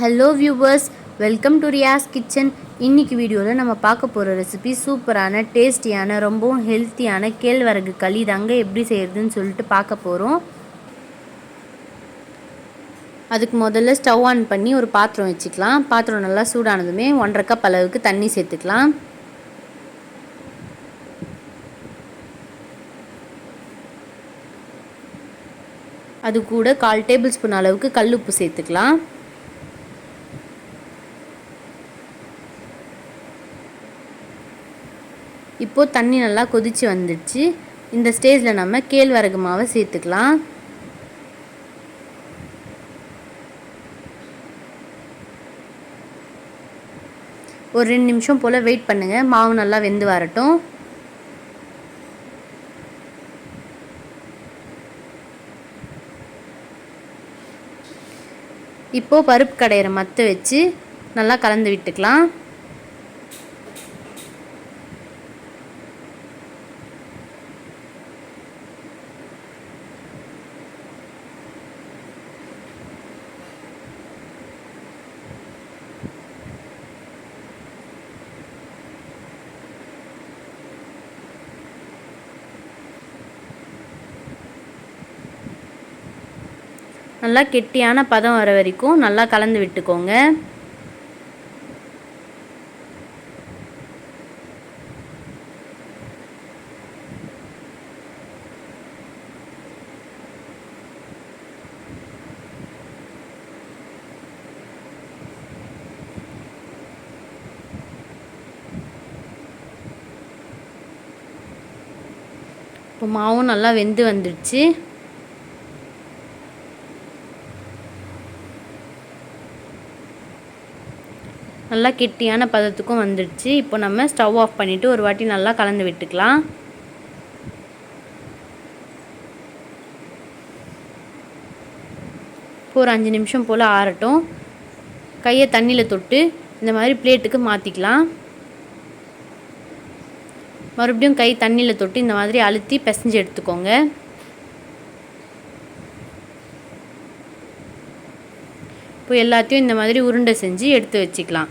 Hello viewers welcome to Riyas kitchen இன்னைக்கு வீடியோவில் நம்ம பார்க்க போகிற ரெசிபி சூப்பரான டேஸ்டியான ரொம்பவும் ஹெல்த்தியான கேழ்வரகு களி தாங்க எப்படி செய்கிறதுன்னு சொல்லிட்டு பார்க்க போகிறோம் அதுக்கு முதல்ல ஸ்டவ் ஆன் பண்ணி ஒரு பாத்திரம் வச்சுக்கலாம். பாத்திரம் நல்லா சூடானதுமே ஒன்றரை கப் அளவுக்கு தண்ணி சேர்த்துக்கலாம். அது கூட கால் டேபிள் ஸ்பூன் அளவுக்கு கல் உப்பு சேர்த்துக்கலாம். இப்போது தண்ணி நல்லா கொதித்து வந்துடுச்சு. இந்த ஸ்டேஜில் நம்ம கேழ்வரகு மாவை சேர்த்துக்கலாம். ஒரு ரெண்டு நிமிஷம் போல் வெயிட் பண்ணுங்கள் மாவு நல்லா வெந்து வரட்டும். இப்போது பருப்பு கடையிற மத்து வச்சு நல்லா கலந்து விட்டுக்கலாம். நல்லா கெட்டியான பதம் வர வரைக்கும் நல்லா கலந்து விட்டுக்கோங்க. இப்போ மாவும் நல்லா வெந்து வந்துடுச்சு. நல்லா கெட்டியான பதத்துக்கும் வந்துடுச்சு. இப்போ நம்ம ஸ்டவ் ஆஃப் பண்ணிவிட்டு ஒரு வாட்டி நல்லா கலந்து விட்டுக்கலாம். இப்போ ஒரு அஞ்சு நிமிஷம் போல் ஆறட்டும். கையை தண்ணியில் தொட்டு இந்த மாதிரி பிளேட்டுக்கு மாற்றிக்கலாம் மறுபடியும் கை தண்ணியில் தொட்டு இந்த மாதிரி அழுத்தி பிசைஞ்சு எடுத்துக்கோங்க. இப்போ எல்லாத்தையும் இந்த மாதிரி உருண்டை செஞ்சு எடுத்து வச்சுக்கலாம்.